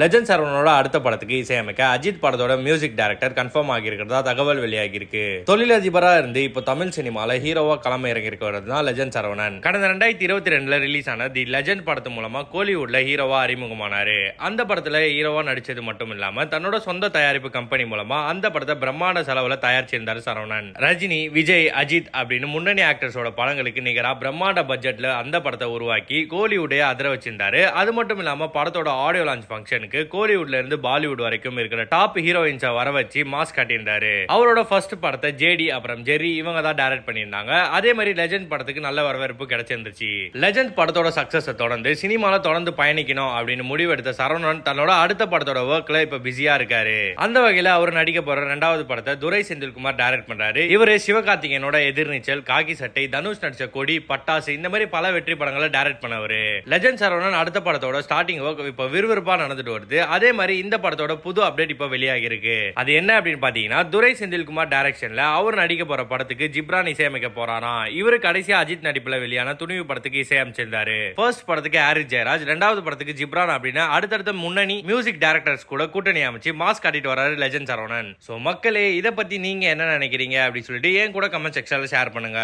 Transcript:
Legend சரவணனோட அடுத்த படத்துக்கு இசையமைக்க அஜித் படத்தோட மியூசிக் டைரக்டர் கன்ஃபார்ம் ஆகியிருக்கிறதா தகவல் வெளியாகியிருக்கு. தொழிலதிபரா இருந்து இப்போ தமிழ் சினிமால ஹீரோவா களம் இறங்கியிருக்கிறது தான் லெஜண்ட் சரவணன். கடந்த ரெண்டாயிரத்தி இருபத்தி ரெண்டுல ரிலீஸ் ஆன தி லெஜண்ட் படத்து மூலமா கோலிவுட்ல ஹீரோவா அறிமுகமானாரு. அந்த படத்துல ஹீரோவா நடிச்சது மட்டும் இல்லாம தன்னோட சொந்த தயாரிப்பு கம்பெனி மூலமா அந்த படத்தை பிரம்மாண்ட செலவுல தயாரிச்சிருந்தாரு சரவணன். ரஜினி விஜய் அஜித் அப்படின்னு முன்னணி ஆக்டர்ஸோட படங்களுக்கு நிகராக பிரம்மாண்ட பட்ஜெட்ல அந்த படத்தை உருவாக்கி கோலிவுட்டே அதிர வச்சிருந்தாரு. அது மட்டும் இல்லாம படத்தோட ஆடியோ லான்ச் ஃபங்க்ஷன் ஃபங்க்ஷனுக்கு கோலிவுட்ல இருந்து பாலிவுட் வரைக்கும் இருக்கிற டாப் ஹீரோயின்ஸை வர வச்சு மாஸ் காட்டியிருந்தாரு. அவரோட ஃபர்ஸ்ட் படத்தை ஜேடி அப்புறம் ஜெரி இவங்க தான் டைரக்ட் பண்ணியிருந்தாங்க. அதே மாதிரி லெஜண்ட் படத்துக்கு நல்ல வரவேற்பு கிடைச்சிருந்துச்சு. லெஜண்ட் படத்தோட சக்சஸை தொடர்ந்து சினிமால தொடர்ந்து பயணிக்கணும் அப்படின்னு முடிவெடுத்த சரவணன் தன்னோட அடுத்த படத்தோட ஒர்க்ல இப்ப பிஸியா இருக்காரு. அந்த வகையில அவர் நடிக்க போற ரெண்டாவது படத்தை துரை செந்தில்குமார் டைரக்ட் பண்றாரு. இவரு சிவகார்த்திகேயனோட எதிர்நீச்சல் காக்கி சட்டை தனுஷ் நடிச்ச கொடி பட்டாசு இந்த மாதிரி பல வெற்றி படங்களை டைரக்ட் பண்ணவரு. லெஜண்ட் சரவணன் அடுத்த படத்தோட ஸ்டார்டிங் ஒர்க் இப்ப விறுவிறுப்பா நடந்துட்டு வருது. அதே மாதிரி இந்த படத்தோட புது அப்டேட் இப்ப வெளியாகி இருக்கு அது என்ன அப்படின்னு பாத்தீங்கன்னா துரை செந்தில்குமார் டைரக்ஷன்ல அவர் நடிக்க போற படத்துக்கு ஜிப்ரான் இசையமைக்க போறாராம் இவரு கடைசியா அஜித் நடிப்புல வெளியான துணிவு படத்துக்கு இசையமைச்சிருந்தாரு. ஃபர்ஸ்ட் படத்துக்கு ஹாரி ஜெயராஜ் ரெண்டாவது படத்துக்கு ஜிப்ரான் அப்படின்னா அடுத்தடுத்த முன்னணி மியூசிக் டைரக்டர்ஸ் கூட கூட்டணி அமைச்சு மாஸ்க் காட்டிட்டு வராரு லெஜண்ட் சரவணன். சோ மக்களே இதை பத்தி நீங்க என்ன நினைக்கிறீங்க அப்படின்னு சொல்லிட்டு ஏன் கூட கமெண்ட் செக்ஷன்ல ஷேர் பண்ணுங்க.